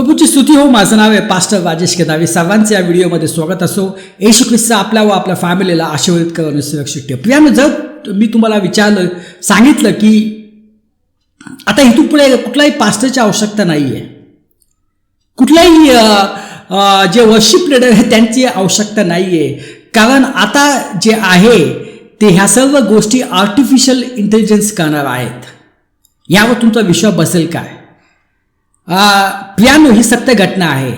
प्रभूची स्तुती हो. माझं नाव आहे पास्टर राजेश केदावे सर्वांचं या व्हिडिओमध्ये स्वागत असो. येशू ख्रिस्त आपल्या व आपल्या फॅमिलीला आशीर्वादित करणं सुरक्षित ठेव. प्रियानं जर मी तुम्हाला विचारलं सांगितलं की आता इथून पुढे कुठलाही पास्टरची आवश्यकता नाही आहे कुठलाही जे वर्शिप लिडर आहे त्यांची आवश्यकता नाही आहे कारण आता जे आहे ते ह्या सर्व गोष्टी आर्टिफिशियल इंटेलिजन्स करणार आहेत. यावर तुमचा विश्वास बसेल काय? पियानो ही सत्य घटना आहे.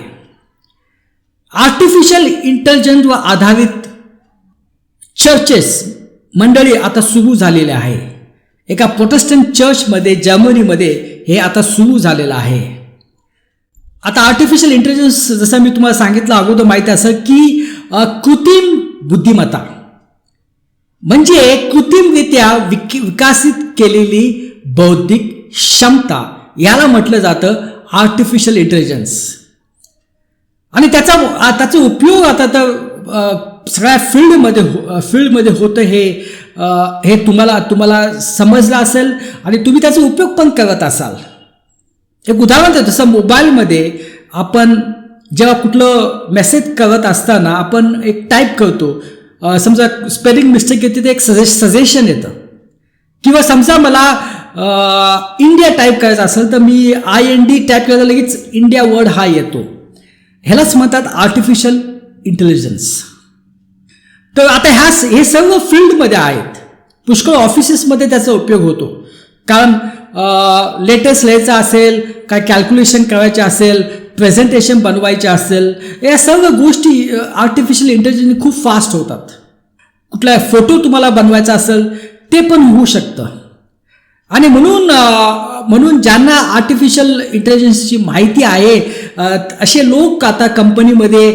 आर्टिफिशियल इंटेलिजन्सवर आधारित चर्चेस मंडळी आता सुरू झालेले आहे. एका प्रोटेस्टंट चर्चमध्ये जर्मनीमध्ये हे आता सुरू झालेलं आहे. आता आर्टिफिशियल इंटेलिजन्स जसं मी तुम्हाला सांगितलं अगोदर माहिती असं की कृत्रिम बुद्धिमत्ता. म्हणजे कृत्रिमरित्या विक विकसित केलेली बौद्धिक क्षमता. याला म्हटलं जातं आर्टिफिशियल इंटेलिजन्स आणि त्याचा त्याचा उपयोग आता तर सगळ्या फील्डमध्ये हो फील्डमध्ये होतं हे हे तुम्हाला तुम्हाला समजलं असेल आणि तुम्ही त्याचा उपयोग पण करत असाल. एक उदाहरण देतो जसं मोबाईलमध्ये आपण जेव्हा कुठलं मेसेज करत असताना आपण एक टाईप करतो. समजा स्पेलिंग मिस्टेक येते ते एक सजेश सजेशन येतं. किंवा समजा मला इंडिया टाईप करायचं असेल तर मी आय एन डी टाईप करायला लगेच इंडिया वर्ड हा येतो. ह्यालाच म्हणतात आर्टिफिशियल इंटेलिजन्स तर आता ह्या हे सर्व फील्डमध्ये आहेत. पुष्कळ ऑफिसेसमध्ये त्याचा उपयोग होतो. कारण लेटेस्ट लिहायचं असेल काय कॅल्क्युलेशन करायचे असेल प्रेझेंटेशन बनवायचे असेल या सर्व गोष्टी आर्टिफिशियल इंटेलिजन्स खूप फास्ट होतात. कुठला फोटो तुम्हाला बनवायचा असेल ते पण होऊ शकतं. आणि म्हणून म्हणून ज्यांना आर्टिफिशियल इंटेलिजन्सची माहिती आहे असे लोक आता कंपनीमध्ये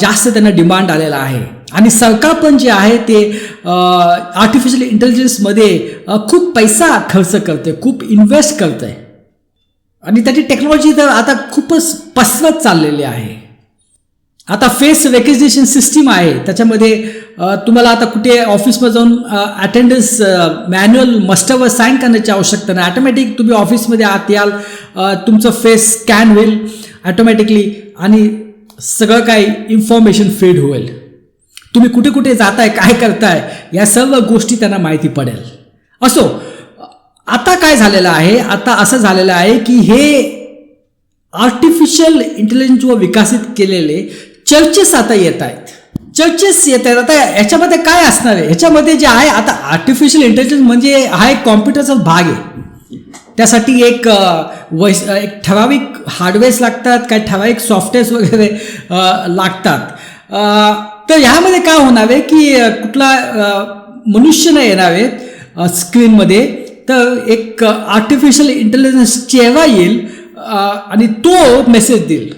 जास्त त्यांना डिमांड आलेला आहे. आणि सरकार पण जे आहे ते आर्टिफिशियल इंटेलिजन्समध्ये खूप पैसा खर्च करते खूप इन्व्हेस्ट करते आणि त्याची टेक्नॉलॉजी तर आता खूपच पसरत चाललेली आहे. आता फेस रेकग्नेशन सिस्टीम आहे त्याच्यामध्ये तुम्हाला आता कुठे ऑफिसमध्ये जाऊन अटेंडन्स मॅन्युअल मस्टरवर साईन करण्याची आवश्यकता नाही. ऑटोमॅटिक तुम्ही ऑफिसमध्ये आत याल तुमचं फेस स्कॅन होईल ॲटोमॅटिकली आणि सगळं काही इन्फॉर्मेशन फीड होईल. तुम्ही कुठे कुठे जाताय काय करताय या सर्व गोष्टी त्यांना माहिती पडेल. असो आता काय झालेलं आहे आता असं झालेलं आहे की हे आर्टिफिशियल इंटेलिजन्सवर विकसित केलेले चर्चेस आता येत आहेत. चर्चेस येत आहेत आता याच्यामध्ये काय असणार आहे? ह्याच्यामध्ये जे आहे आता आर्टिफिशियल इंटेलिजन्स म्हणजे हा एक कॉम्प्युटरचाच भाग आहे. त्यासाठी एक वैस एक ठराविक हार्डवेअर्स लागतात काही ठराविक सॉफ्टवेअर्स वगैरे लागतात. तर ह्यामध्ये काय होणार आहे की कुठला मनुष्य नाही येणार आहे स्क्रीनमध्ये तर एक आर्टिफिशियल इंटेलिजन्स चेहरा येईल आणि तो मेसेज देईल.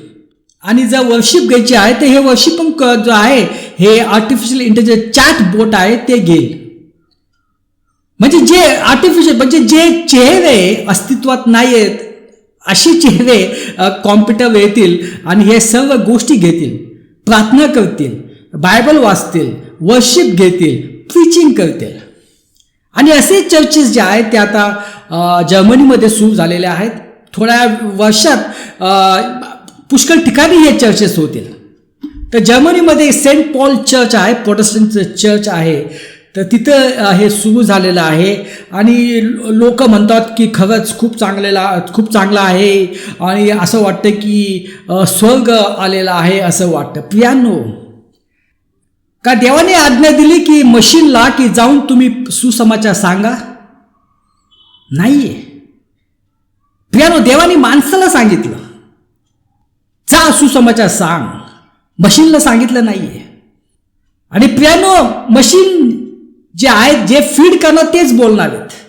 आणि जर वर्शिप घ्यायची आहे तर हे वर्शिप पण जो आहे हे आर्टिफिशियल इंटेलिजन्स चॅट बोट आहे ते घेईल. म्हणजे जे आर्टिफिशियल म्हणजे जे चेहरे अस्तित्वात नाही आहेत असे चेहरे कॉम्प्युटर येतील आणि हे सर्व गोष्टी घेतील. प्रार्थना करतील बायबल वाचतील वर्शिप घेतील प्रिचिंग करतील. आणि असे चर्चेस जे आहेत ते आता जर्मनीमध्ये सुरू झालेले आहेत. थोड्या वर्षात पुष्कळ ठिकाणी हे चर्चेस होतील. तर जर्मनीमध्ये सेंट पॉल चर्च आहे प्रोटेस्टंटचं चर्च आहे. तर तिथं हे सुरू झालेलं आहे. आणि लोक म्हणतात की खरंच खूप चांगलेला खूप चांगलं आहे. आणि असं वाटतं की स्वर्ग आलेला आहे असं वाटतं. प्रियानो का देवाने आज्ञा दिली की मशीनला की जाऊन तुम्ही सुसमाचार सांगा? नाहीये. प्रियानो देवाने माणसाला सांगितलं. जा सुसमाचार सांग. मशीनला सांगितलं नाही आहे आणि प्रियानो मशीन जे आहेत जे फीड करणार तेच बोलणार आहेत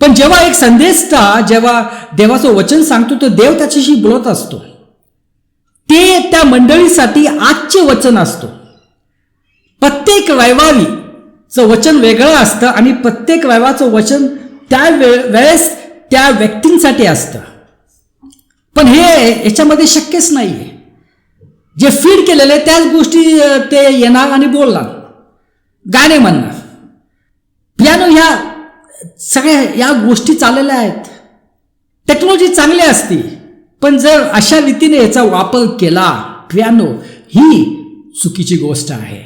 पण जेव्हा एक संदेशता जेव्हा देवाचं वचन सांगतो तर देव त्याच्याशी बोलत असतो. ते त्या मंडळीसाठी आजचे वचन असतो. प्रत्येक रविवारीचं वचन वेगळं असतं आणि प्रत्येक रविवारचं वचन त्या वे वेळेस त्या व्यक्तींसाठी असतं. पण हे याच्यामध्ये शक्यच नाही आहे जे फीड केलेले त्याच गोष्टी ते येणार आणि बोलणार. गाणे म्हणणार. पियानो ह्या सगळ्या या गोष्टी चाललेल्या आहेत. टेक्नॉलॉजी चांगली असती पण जर अशा रीतीने याचा वापर केला पियानो ही चुकीची गोष्ट आहे.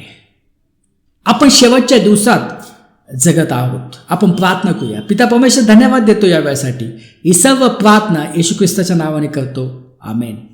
आपण शेवटच्या दिवसात जगत आहोत. आपण प्रार्थना करूया. पिता परमेश्वर धन्यवाद देतो या वेळेसाठी. ही सर्व प्रार्थना येशू ख्रिस्ताच्या नावाने करतो. आमेन.